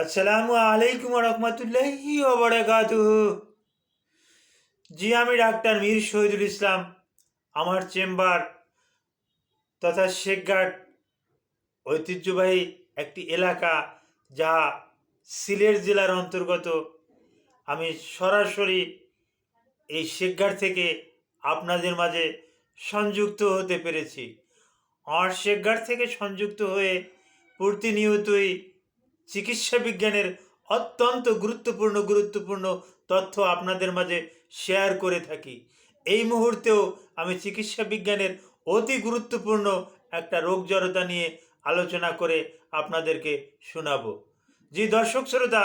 আসসালামু আলাইকুম রহমতুল্লাহি জি, আমি ডাক্তার মীর শহীদুল ইসলাম। আমার চেম্বার তথা শেখঘাট ঐতিহ্যবাহী একটি এলাকা যা সিলেট জেলার অন্তর্গত। আমি সরাসরি এই শেখঘাট থেকে আপনাদের মাঝে সংযুক্ত হতে পেরেছি। আর শেখঘাট থেকে সংযুক্ত হয়ে প্রতিনিয়তই চিকিৎসা বিজ্ঞানের অত্যন্ত গুরুত্বপূর্ণ গুরুত্বপূর্ণ তথ্য আপনাদের মাঝে শেয়ার করে থাকি। এই মুহূর্তেও আমি চিকিৎসা বিজ্ঞানের অতি গুরুত্বপূর্ণ একটা রোগ জড়তা নিয়ে আলোচনা করে আপনাদেরকে শোনাবো। জি দর্শক শ্রোতা,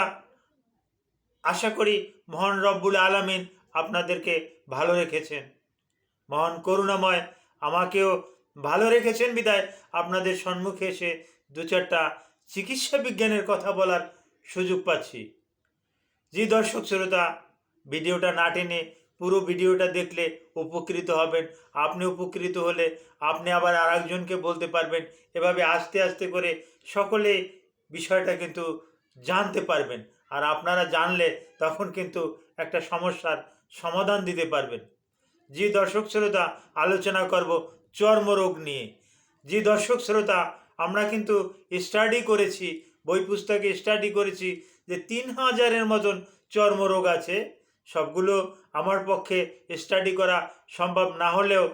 আশা করি মহান রব্বুল আলামিন আপনাদেরকে ভালো রেখেছেন। মহান করুণাময় আমাকেও ভালো রেখেছেন। বিদায়, আপনাদের সম্মুখে এসে দু চারটা চিকিৎসা বিজ্ঞানের কথা বলার সুযোগ পাচ্ছি। যে দর্শক শ্রোতা, ভিডিওটা না টেনে পুরো ভিডিওটা দেখলে উপকৃত হবেন। আপনি উপকৃত হলে আপনি আবার আরেকজনকে বলতে পারবেন। এভাবে আস্তে আস্তে করে সকলে বিষয়টা কিন্তু জানতে পারবেন। আর আপনারা জানলে তখন কিন্তু একটা সমস্যার সমাধান দিতে পারবেন। যে দর্শক শ্রোতা, আলোচনা করব চর্মরোগ নিয়ে। যে দর্শক শ্রোতা আমরা কিন্তু স্টাডি করেছি, বই পুস্তকে স্টাডি করেছি যে তিন হাজারের মতন চর্মরোগ আছে। সবগুলো আমার পক্ষে স্টাডি করা সম্ভব না হলেও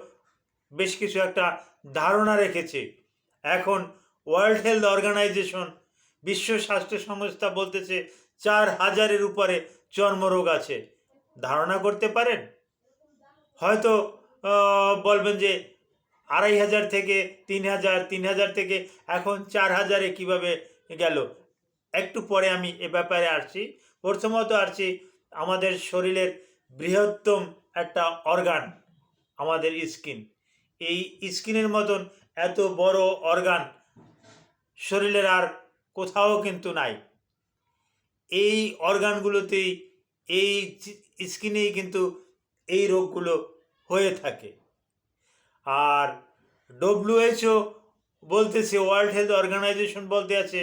বেশ কিছু একটা ধারণা রেখেছে। এখন ওয়ার্ল্ড হেলথ অর্গানাইজেশন বিশ্ব স্বাস্থ্য সংস্থা বলতেছে চার হাজারের উপরে চর্মরোগ আছে। ধারণা করতে পারেন? হয়তো বলবেন যে আড়াই হাজার থেকে তিন হাজার তিন হাজার থেকে এখন চার হাজারে কীভাবে গেল? একটু পরে আমি এ ব্যাপারে আসছি। প্রথমত আসছি আমাদের শরীরের বৃহত্তম একটা অর্গান, আমাদের স্কিন। এই স্কিনের মতন এত বড় অর্গান শরীরের আর কোথাও কিন্তু নাই। এই অর্গানগুলোতেই, এই স্কিনেই কিন্তু এই রোগগুলো হয়ে থাকে। আর ডব্লিউএইচও বলতেছে ওয়ার্ল্ড হেলথ অর্গানাইজেশন বলতে আছে,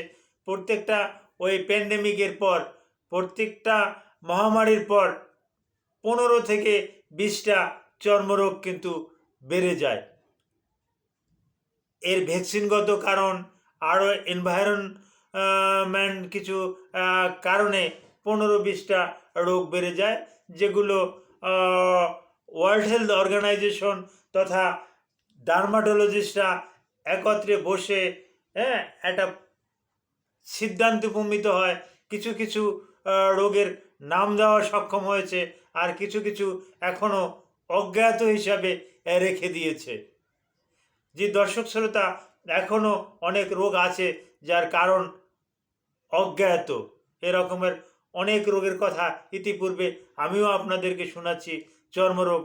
প্রত্যেকটা ওই প্যান্ডেমিকের পর, প্রত্যেকটা মহামারীর পর পনেরো থেকে বিশটা চর্মরোগ কিন্তু বেড়ে যায়। এর ভ্যাকসিনগত কারণ, আরও এনভায়রনমেন্ট কিছু কারণে পনেরো বিশটা রোগ বেড়ে যায়, যেগুলো ওয়ার্ল্ড হেলথ অর্গানাইজেশন তথা ডার্মাটোলজিস্টরা একত্রে বসে হ্যাঁ একটা সিদ্ধান্ত উপনীত হয়। কিছু কিছু রোগের নাম দেওয়া সক্ষম হয়েছে আর কিছু কিছু এখনও অজ্ঞাত হিসাবে রেখে দিয়েছে। যে দর্শক শ্রোতা এখনও অনেক রোগ আছে যার কারণ অজ্ঞাত। এরকমের অনেক রোগের কথা ইতিপূর্বে আমিও আপনাদেরকে শোনাচ্ছি, চর্মরোগ।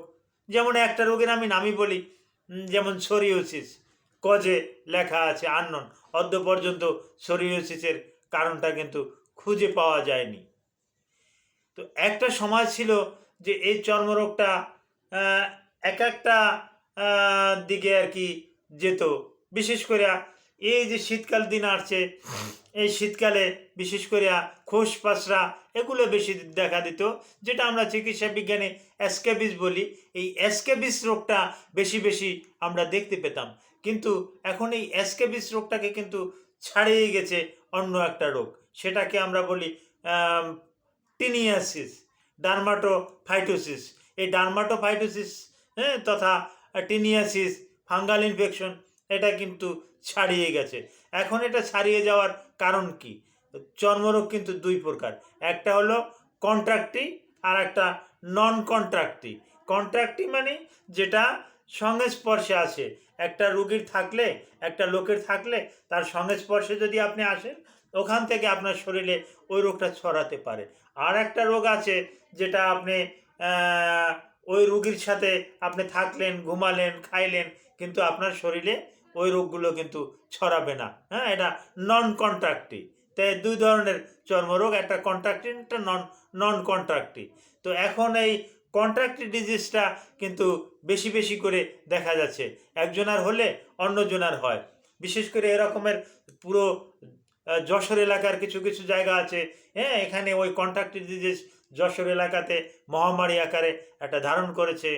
যেমন একটা রোগের আমি নামই বলি যেমন সোরিওসিস, কজে লেখা আছে, আন্নন। অর্ধ পর্যন্ত সোরিওসিসের কারণটা কিন্তু খুঁজে পাওয়া যায়নি। তো একটা সময় ছিল যে এই চর্মরোগটা এক একটা দিকে আর কি যেত। বিশেষ করে এই যে শীতকাল দিন আসছে, এই শীতকালে বিশেষ করে খোস পাশরা এগুলো বেশি দেখা দিত, যেটা আমরা চিকিৎসা বিজ্ঞানে অ্যাসকেবিস বলি। এই অ্যাসকেবিস রোগটা বেশি বেশি আমরা দেখতে পেতাম। কিন্তু এখন এই অ্যাসকেবিস রোগটাকে কিন্তু ছাড়িয়ে গেছে অন্য একটা রোগ। সেটাকে আমরা বলি টিনিয়াসিস, ডার্মাটোফাইটোসিস। এই ডার্মাটোফাইটোসিস হ্যাঁ তথা টিনিয়াসিস, ফাঙ্গাল ইনফেকশন, এটা কিন্তু ছাড়িয়ে গেছে। এখন এটা ছাড়িয়ে যাওয়ার কারণ কি? চর্মরোগ কিন্তু দুই প্রকার। একটা হলো কন্ট্রাক্টি আর একটা নন কন্ট্রাক্টি কন্ট্রাক্টি মানে যেটা সংস্পর্শে আসে। একটা রুগীর থাকলে, একটা লোকের থাকলে তার সংস্পর্শে যদি আপনি আসেন, ওখান থেকে আপনার শরীরে ওই রোগটা ছড়াতে পারে। আর একটা রোগ আছে যেটা আপনি ওই রুগীর সাথে আপনি থাকলেন, ঘুমালেন, খাইলেন, কিন্তু আপনার শরীরে ওই রোগগুলো কিন্তু ছড়াবে না। হ্যাঁ এটা নন কন্ট্রাক্টিভ তাই দুই ধরনের চর্মরোগ, একটা কন্ট্রাক্টি একটা নন নন কন্ট্রাক্টিভ তো এখন এই কন্ট্রাক্টিভ ডিজিজটা কিন্তু বেশি বেশি করে দেখা যাচ্ছে। একজনার হলে অন্যজনার হয়। বিশেষ করে এরকমের পুরো যশোর এলাকার কিছু কিছু জায়গা আছে। হ্যাঁ এখানে ওই কন্ট্রাক্টিভ ডিজিজ যশোর এলাকাতে মহামারী আকারে একটা ধারণ করেছে।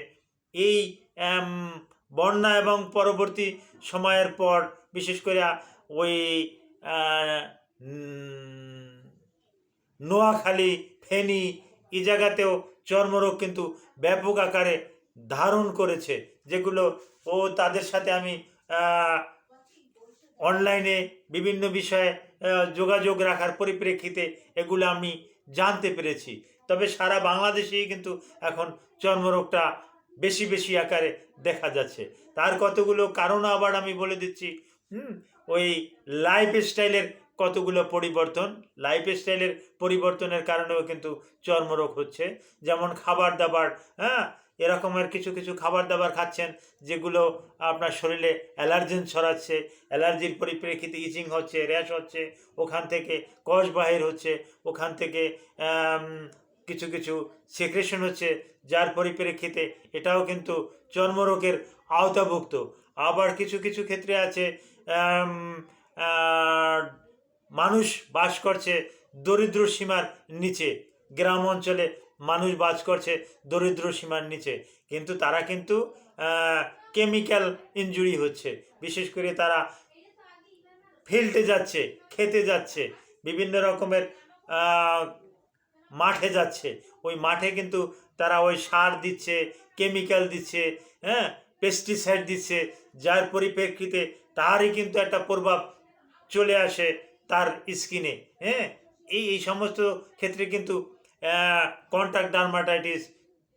এই বন্যা এবং পরবর্তী সময়ের পর, বিশেষ করে ওই নোয়াখালী, ফেনী, এই জায়গাতেও চর্মরোগ কিন্তু ব্যাপক আকারে ধারণ করেছে, যেগুলো ও তাদের সাথে আমি অনলাইনে বিভিন্ন বিষয়ে যোগাযোগ রাখার পরিপ্রেক্ষিতে এগুলো আমি জানতে পেরেছি। তবে সারা বাংলাদেশেই কিন্তু এখন চর্মরোগটা বেশি বেশি আকারে দেখা যাচ্ছে। তার কতগুলো কারণ আবার আমি বলে দিচ্ছি। হুম, ওই লাইফ স্টাইলের কতগুলো পরিবর্তন লাইফ স্টাইলের পরিবর্তনের কারণেও কিন্তু চর্মরোগ হচ্ছে। যেমন খাবার দাবার হ্যাঁ এরকমের কিছু কিছু খাবার দাবার খাচ্ছেন যেগুলো আপনার শরীরে অ্যালার্জেন ছড়াচ্ছে, অ্যালার্জির পরিপ্রেক্ষিতে ইচিং হচ্ছে, র্যাশ হচ্ছে, ওখান থেকে কষ বাহির হচ্ছে, ওখান থেকে কিছু কিছু সেক্রেশন হচ্ছে, যার পরিপ্রেক্ষিতে এটাও কিন্তু চর্মরোগের আওতাভুক্ত। আবার কিছু কিছু ক্ষেত্রে আছে মানুষ বাস করছে দরিদ্র সীমার নিচে। গ্রাম অঞ্চলে মানুষ বাস করছে দরিদ্র সীমার নিচে। কিন্তু তারা কিন্তু কেমিক্যাল ইনজুরি হচ্ছে। বিশেষ করে তারা ফিল্ডে যাচ্ছে, খেতে যাচ্ছে। বিভিন্ন রকমের মাঠে যাচ্ছে। ওই মাঠে কিন্তু তারা ওই সার দিচ্ছে কেমিক্যাল দিচ্ছে হ্যাঁ? পেস্টিসাইড দিচ্ছে, যার পরিপ্রেক্ষিতে তারই কিন্তু একটা প্রভাব চলে আসে তার স্কিনে হ্যাঁ? এই এই সমস্ত ক্ষেত্রে কিন্তু কন্ট্যাক্ট ডার্মাটাইটিস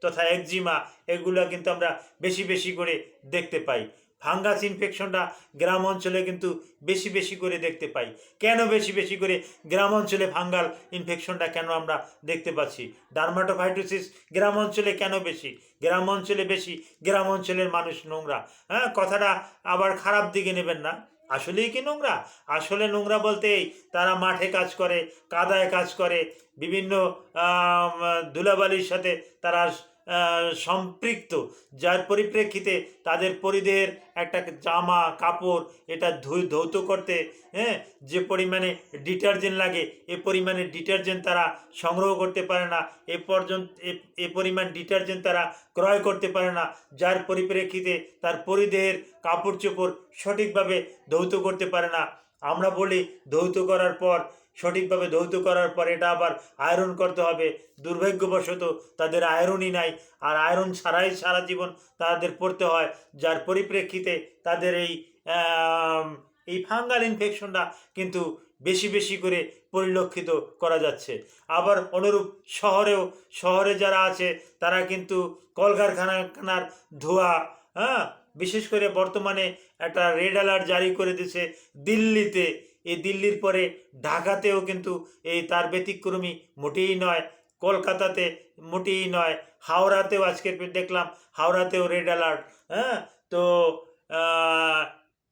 তথা একজিমা এগুলো কিন্তু আমরা বেশি বেশি করে দেখতে পাই। ফাঙ্গাস ইনফেকশনটা গ্রাম অঞ্চলে কিন্তু বেশি বেশি করে দেখতে পাই। কেন বেশি বেশি করে গ্রাম অঞ্চলে ফাঙ্গাল ইনফেকশনটা কেন আমরা দেখতে পাচ্ছি? ডার্মাটোফাইটোসিস গ্রাম অঞ্চলে কেন বেশি? গ্রাম অঞ্চলে বেশি, গ্রাম অঞ্চলের মানুষ নোংরা। হ্যাঁ কথাটা আবার খারাপ দিকে নেবেন না। আসলেই কি নোংরা? আসলে নোংরা বলতে তারা মাঠে কাজ করে, কাদায় কাজ করে, বিভিন্ন ধুলাবালির সাথে তারা সম্পৃক্ত, যার পরিপ্রেক্ষিতে তাদের পরিদেহের একটা জামা, কাপড় এটা ধুই ধৌত করতে হ্যাঁ যে পরিমাণে ডিটারজেন্ট লাগে, এ পরিমাণে ডিটারজেন্ট তারা সংগ্রহ করতে পারে না, এ পর্যন্ত, এ- পরিমাণ ডিটারজেন্ট তারা ক্রয় করতে পারে না, যার পরিপ্রেক্ষিতে তার পরিদেহের কাপড় চোপড় সঠিকভাবে ধৌত করতে পারে না। আমরা বলি, ধৌত করার পর সঠিকভাবে ধৌত করার পর এটা আবার আয়রন করতে হবে। দুর্ভাগ্যবশত তাদের আয়রনই নাই, আর আয়রন ছাড়াই সারা জীবন তাদের পড়তে হয়, যার পরিপ্রেক্ষিতে তাদের এই এই ফাঙ্গাল ইনফেকশনটা কিন্তু বেশি বেশি করে পরিলক্ষিত করা যাচ্ছে। আবার অনুরূপ শহরেও, শহরে যারা আছে, তারা কিন্তু কলকারখানার ধোঁয়া হ্যাঁ? বিশেষ করে বর্তমানে একটা রেড অ্যালার্ট জারি করে দিয়েছে দিল্লিতে। এই দিল্লির পরে ঢাকাতেও কিন্তু এই তার ব্যতিক্রমী মোটেই নয়, কলকাতাতে মোটেই নয়, হাওড়াতেও আজকে দেখলাম, হাওড়াতেও রেড অ্যালার্ট হ্যাঁ? তো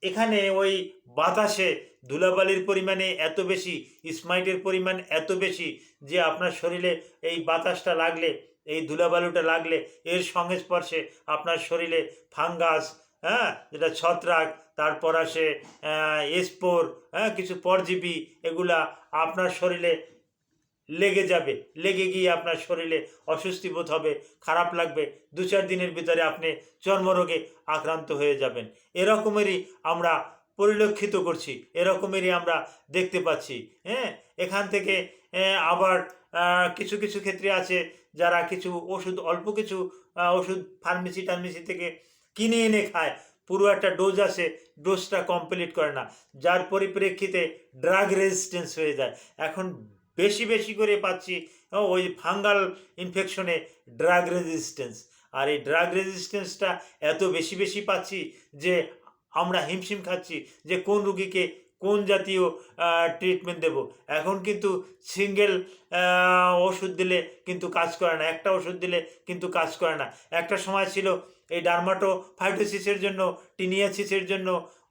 এখানে ওই বাতাসে ধুলাবালির পরিমাণে এত বেশি স্মাইটের পরিমাণ এত বেশি যে আপনার শরীরে এই বাতাসটা লাগলে, এই ধুলাবালুটা লাগলে, এর সংস্পর্শে আপনার শরীরে ফাঙ্গাস হ্যাঁ যেটা ছত্রাক, তারপর আসে এসপোর হ্যাঁ কিছু পরজীবী, এগুলা আপনার শরীরে লেগে যাবে। লেগে গিয়ে আপনার শরীরে অস্বস্তি বোধ হবে, খারাপ লাগবে। দু চার দিনের ভিতরে আপনি চর্মরোগে আক্রান্ত হয়ে যাবেন। এরকমেরই আমরা পরিলক্ষিত করছি, এরকমেরই আমরা দেখতে পাচ্ছি হ্যাঁ। এখান থেকে আবার কিছু কিছু ক্ষেত্রে আছে যারা কিছু ওষুধ, অল্প কিছু ওষুধ ফার্মেসি টার্মেসি থেকে কিনে এনে খায়। পুরো একটা ডোজ আসে ডোজটা কমপ্লিট করে না। যার পরিপ্রেক্ষিতে ড্রাগ রেজিস্ট্যান্স হয়ে যায়। এখন বেশি বেশি করে পাচ্ছি ওই ফাঙ্গাল ইনফেকশনে ড্রাগ রেজিস্ট্যান্স আর এই ড্রাগ রেজিস্ট্যান্সটা এত বেশি বেশি পাচ্ছি যে আমরা হিমশিম খাচ্ছি যে কোন রুগীকে কোন জাতীয় ট্রিটমেন্ট দেব? এখন কিন্তু সিঙ্গেল ওষুধ দিলে কিন্তু কাজ করে না। একটা ওষুধ দিলে কিন্তু কাজ করে না। একটা সময় ছিল এই ডার্মাটো ফাইটোসিসের জন্য, টিনিয়াসিসের জন্য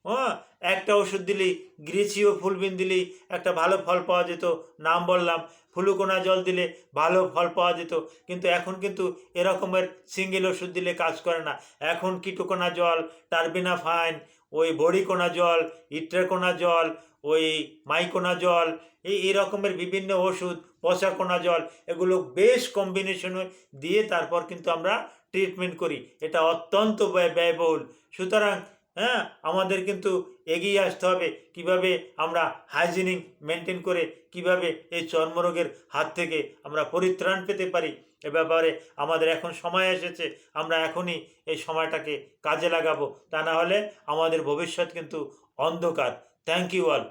হ্যাঁ একটা ওষুধ দিলেই গ্রিচিও ফুলবিন দিলেই একটা ভালো ফল পাওয়া যেত, নাম বললাম। ফুলুকোনা জল দিলে ভালো ফল পাওয়া যেত। কিন্তু এখন কিন্তু এরকমের সিঙ্গেল ওষুধ দিলে কাজ করে না। এখন কিটোকোনা জল, টার্বিনাফাইন ওই বড়িকোনা জল ইট্রাকোনা জল, ওই মাইকোনা জল, এই এই রকমের বিভিন্ন ওষুধ, পচাকোনা জল, এগুলো বেশ কম্বিনেশন দিয়ে তারপর কিন্তু আমরা ট্রিটমেন্ট করি। এটা অত্যন্ত ব্যয়, ব্যয়বহুল। সুতরাং হ্যাঁ আমাদের কিন্তু এগিয়ে আসতে হবে কীভাবে আমরা হাইজিনিক মেনটেন করে কীভাবে এই চর্মরোগের হাত থেকে আমরা পরিত্রাণ পেতে পারি। এ ব্যাপারে আমাদের এখন সময় এসেছে, আমরা এখনই এই সময়টাকে কাজে লাগাবো। তা না হলে আমাদের ভবিষ্যৎ কিন্তু অন্ধকার। Thank you all